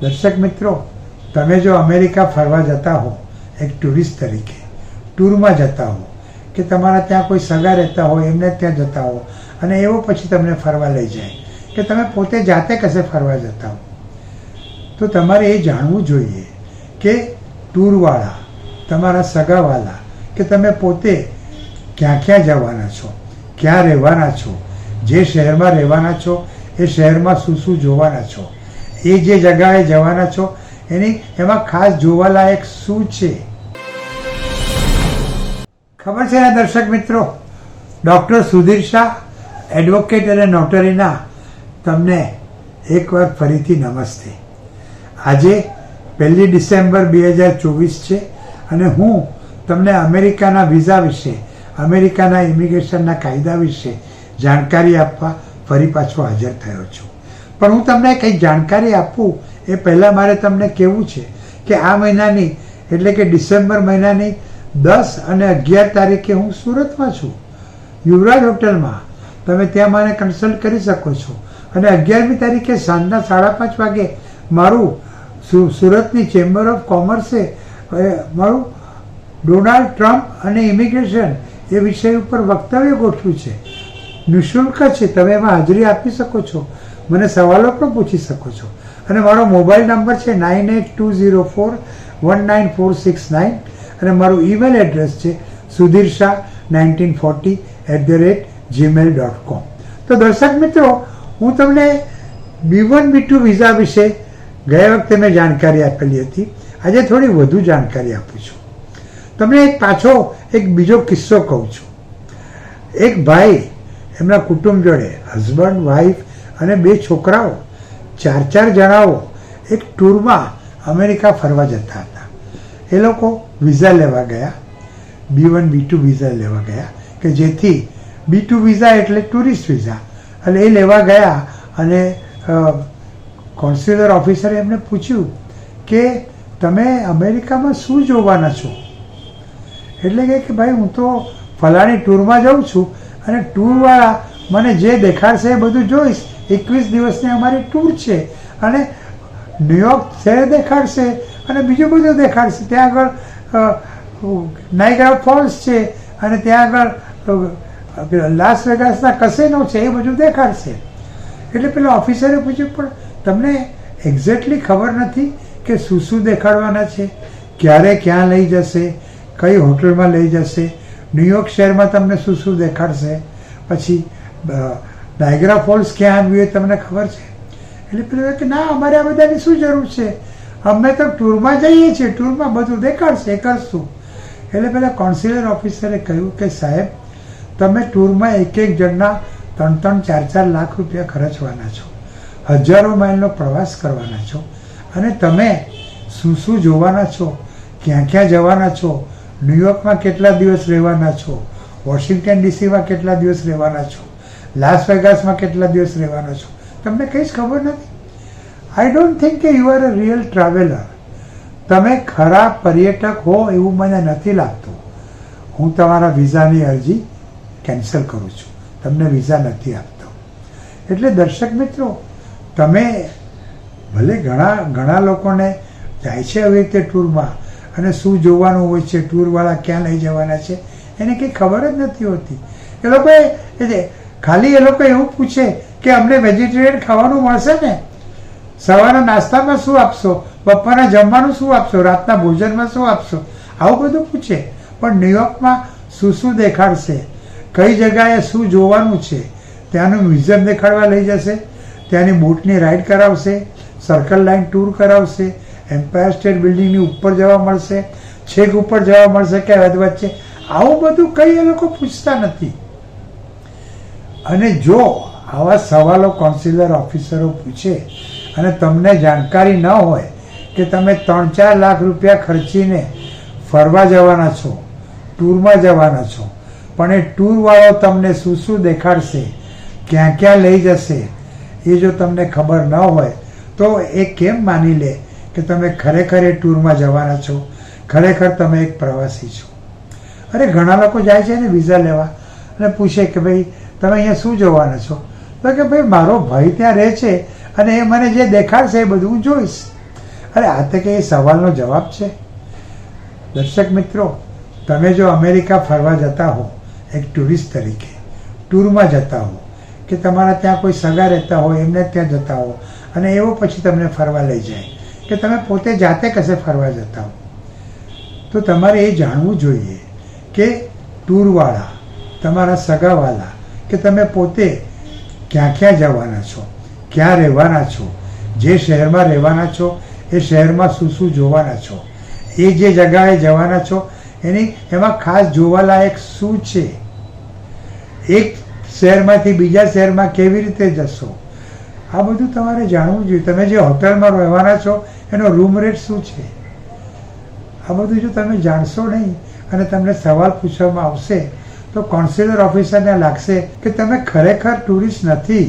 દર્શક મિત્રો, તમે જો અમેરિકા ફરવા જતા હો, એક ટુરિસ્ટ તરીકે, ટૂરમાં જતા હો, કે તમારા ત્યાં કોઈ સગા રહેતા હોય, એમને ત્યાં જતા હો, અને એવો પછી તમને ફરવા લઈ જાય, કે તમે પોતે જાતે કશે ફરવા જતા હો, તો તમારે એ જાણવું જોઈએ કે ટૂરવાળા તમારા સગાવાળા કે તમે પોતે ક્યાં ક્યાં જવાના છો, ક્યાં રહેવાના છો, જે શહેરમાં રહેવાના છો, એ શહેરમાં શું શું જોવાના છો એ જે જગાએ જવાના છો, એની એમાં ખાસ જોવાલાયક શું છે? ખબર છે દર્શક મિત્રો? ડૉક્ટર સુધીર શાહ, એડવોકેટ અને નોટરીના તમને એકવાર ફરીથી નમસ્તે. આજે પહેલી ડિસેમ્બર બે હજાર ચોવીસ છે અને હું તમને અમેરિકાના વિઝા વિશે, અમેરિકાના ઇમિગ્રેશનના કાયદા વિશે જાણકારી આપવા ફરી પાછો હાજર થયો છું. પણ હું તમને કંઈક જાણકારી આપું, એ પહેલાં મારે તમને કહેવું છે કે આ મહિનાની, એટલે કે ડિસેમ્બર મહિનાની દસ અને અગિયાર તારીખે હું સુરતમાં છું. યુવરાજ હોટલમાં. તમે ત્યાં મને કન્સલ્ટ કરી શકો છો. અને અગિયારમી તારીખે સાંજના સાડા પાંચ વાગે મારું સુરતની ચેમ્બર ઓફ કોમર્સે મારું ડોનાલ્ડ ટ્રમ્પ અને ઇમિગ્રેશન એ વિષય ઉપર વક્તવ્ય ગોઠવ્યું છે. નિઃશુલ્ક છે. તમે એમાં હાજરી આપી શકો છો. મને સવાલો પણ પૂછી શકો છો. અને મારો મોબાઈલ નંબર છે nine eight two zero four one nine four six nine. અને મારું ઈમેલ એડ્રેસ છે Sudhir Shah nineteen forty at the rate Gmail dot com. તો દર્શક મિત્રો, હું તમને B one, B two visa વિશે ગયા વખતે મેં જાણકારી આપેલી હતી. આજે થોડી વધુ જાણકારી આપું છું. તમને એક પાછો એક બીજો કિસ્સો કહું છું. એક ભાઈ એમના કુટુંબ જોડે હસબન્ડ વાઈફ અને બે છોકરાઓ, ચાર ચાર જણાઓ એક ટૂરમાં અમેરિકા ફરવા જતા હતા. એ લોકો વિઝા લેવા ગયા, B one, B two visa લેવા ગયા, કે જેથી બી ટુ વિઝા એટલે ટુરિસ્ટ વિઝા. અને એ લેવા ગયા અને કોન્સ્યુલર ઓફિસરે એમને પૂછ્યું કે તમે અમેરિકામાં શું જોવાના છો? એટલે કે ભાઈ હું તો ફલાણી ટૂરમાં જાઉં છું અને ટૂરવાળા મને જે દેખાડશે એ બધું જોઈશ. એકવીસ દિવસની અમારી ટૂર છે. અને ન્યુયોર્ક શહેર દેખાડશે અને બીજું બધું દેખાડશે. ત્યાં આગળ નાઇગ્રા ફોલ્સ છે અને ત્યાં આગળ લાસ વેગાસના કસેનો છે, એ બધું દેખાડશે. એટલે પેલા ઓફિસરે પૂછ્યું, પણ તમને એક્ઝેક્ટલી ખબર નથી કે શું શું દેખાડવાના છે? ક્યારે ક્યાં લઈ જશે? કઈ હોટલમાં લઈ જશે? ન્યુયોર્ક શહેરમાં તમને શું શું દેખાડશે? પછી નાયગ્રા ફોલ્સ ક્યાં આવ્યું એ તમને ખબર છે? એટલે પેલું કે, ના, અમારે આ બધાની શું જરૂર છે? અમે તો ટૂરમાં જઈએ છીએ, ટૂરમાં બધું દેખાડશે એ કરશું. એટલે પેલા કોન્સ્યુલર ઓફિસરે કહ્યું કે, સાહેબ, તમે ટૂરમાં એક એક જણના ત્રણ ત્રણ ચાર ચાર લાખ રૂપિયા ખર્ચવાના છો. હજારો માઇલનો પ્રવાસ કરવાના છો. અને તમે શું શું જોવાના છો? ક્યાં ક્યાં જવાના છો? ન્યુયોર્કમાં કેટલા દિવસ રહેવાના છો? વોશિંગ્ટન ડીસીમાં કેટલા દિવસ રહેવાના છો? લાસ વેગાસમાં કેટલા દિવસ રહેવાનો છો? તમને કંઈ જ ખબર નથી? આઈ ડોન્ટ થિંક કે you are a real traveller તમે ખરા પર્યટક હો એવું મને નથી લાગતું. હું તમારા વિઝાની અરજી કેન્સલ કરું છું. તમને વિઝા નથી આપતો. એટલે દર્શક મિત્રો, તમે ભલે ઘણા ઘણા લોકોને જાય છે આવી રીતે ટૂરમાં અને શું જોવાનું હોય છે, ટૂરવાળા ક્યાં લઈ જવાના છે, એને કંઈ ખબર જ નથી હોતી. એ લોકોએ ખાલી એ લોકો એવું પૂછે કે અમને વેજીટેરિયન ખાવાનું મળશે ને? સવારના નાસ્તામાં શું આપશો? બપોરના જમવાનું શું આપશો? રાતના ભોજનમાં શું આપશો? આવું બધું પૂછે. પણ ન્યુયોર્કમાં શું શું દેખાડશે? કઈ જગાએ શું જોવાનું છે? ત્યાંનું મ્યુઝિયમ દેખાડવા લઈ જશે. ત્યાંની બોટની રાઈડ કરાવશે. સર્કલ લાઇન ટૂર કરાવશે. એમ્પાયર સ્ટેટ બિલ્ડિંગની ઉપર જવા મળશે. છેક ઉપર જવા મળશે કે વચ્ચે? આવું બધું કંઈ એ લોકો પૂછતા નથી. અને જો આવા સવાલો કોન્સ્યુલર ઓફિસરો પૂછે અને તમને જાણકારી ન હોય કે તમે ત્રણ ચાર લાખ રૂપિયા ખર્ચીને ફરવા જવાના છો, ટૂરમાં જવાના છો, પણ એ ટૂરવાળો તમને શું શું દેખાડશે, ક્યાં ક્યાં લઈ જશે, એ જો તમને ખબર ન હોય, તો એ કેમ માની લે કે તમે ખરેખર એ ટૂરમાં જવાના છો? ખરેખર તમે એક પ્રવાસી છો. અરે, ઘણા લોકો જાય છે ને વિઝા લેવા અને પૂછે કે ભાઈ તમે અહીંયા શું જોવાના છો? તો કે ભાઈ, મારો ભાઈ ત્યાં રહે છે અને એ મને જે દેખાડશે એ બધું હું જોઈશ. અરે, આ તો કે એ સવાલનો જવાબ છે. દર્શક મિત્રો, તમે જો અમેરિકા ફરવા જતા હો, એક ટુરિસ્ટ તરીકે, ટૂરમાં જતા હો, કે તમારા ત્યાં કોઈ સગા રહેતા હોય, એમને ત્યાં જતા હો, અને એવો પછી તમને ફરવા લઈ જાય, કે તમે પોતે જાતે કશે ફરવા જતા હો. તો તમારે એ જાણવું જોઈએ કે ટૂરવાળા, તમારા સગાવાલા કે તમે પોતે ક્યાં ક્યાં જવાના છો? ક્યાં રહેવાના છો? જે શહેરમાં રહેવાના છો, એ શહેરમાં શું શું જોવાના છો? એ જે જગાએ જવાના છો, એની એમાં ખાસ જોવાલાયક શું છે? એક શહેરમાંથી બીજા શહેરમાં કેવી રીતે જશો? આ બધું તમારે જાણવું જોઈએ. તમે જે હોટલમાં રહેવાના છો, એનો રૂમ રેટ શું છે? આ બધું જો તમે જાણશો નહીં અને તમને સવાલ પૂછવામાં આવશે તો કોન્સ્યુલર ઓફિસરને લાગશે કે તમે ખરેખર ટુરિસ્ટ નથી.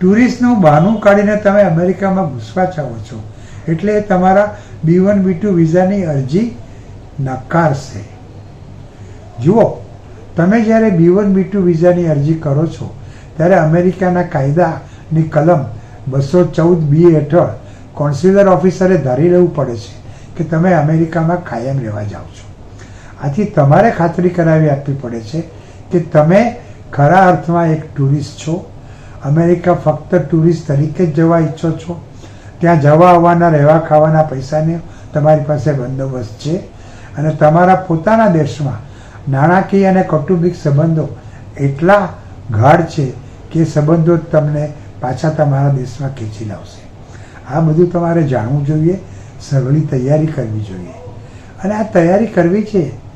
ટુરિસ્ટનું બહાનું કાઢીને તમે અમેરિકામાં ઘૂસવા ચાહો છો. એટલે તમારા બી વન બી ટુ વિઝાની અરજી નકારશે જુઓ, તમે જ્યારે બી વન બી ટુ વિઝાની અરજી કરો છો, ત્યારે અમેરિકાના કાયદાની કલમ બસો ચૌદ બી હેઠળ કોન્સ્યુલર ઓફિસરે ધારી લેવું પડે છે કે તમે અમેરિકામાં કાયમ રહેવા જાઓ છો. આથી તમારે ખાતરી કરાવી આપવી પડે છે કે તમે ખરા અર્થમાં એક ટુરિસ્ટ છો. અમેરિકા ફક્ત ટુરિસ્ટ તરીકે જ જવા ઈચ્છો છો. ત્યાં જવા આવવાના, રહેવા ખાવાના પૈસાને તમારી પાસે બંદોબસ્ત છે. અને તમારા પોતાના દેશમાં નાણાકીય અને કૌટુંબિક સંબંધો એટલા ગાઢ છે કે સંબંધો તમને પાછા તમારા દેશમાં ખેંચી લાવશે. આ બધું તમારે જાણવું જોઈએ. સઘળી તૈયારી કરવી જોઈએ. અને આ તૈયારી કરવી છે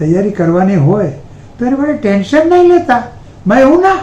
તૈયારી કરવાની હોય તો એની માટે ટેન્શન નહીં લેતા. મેં એવું ના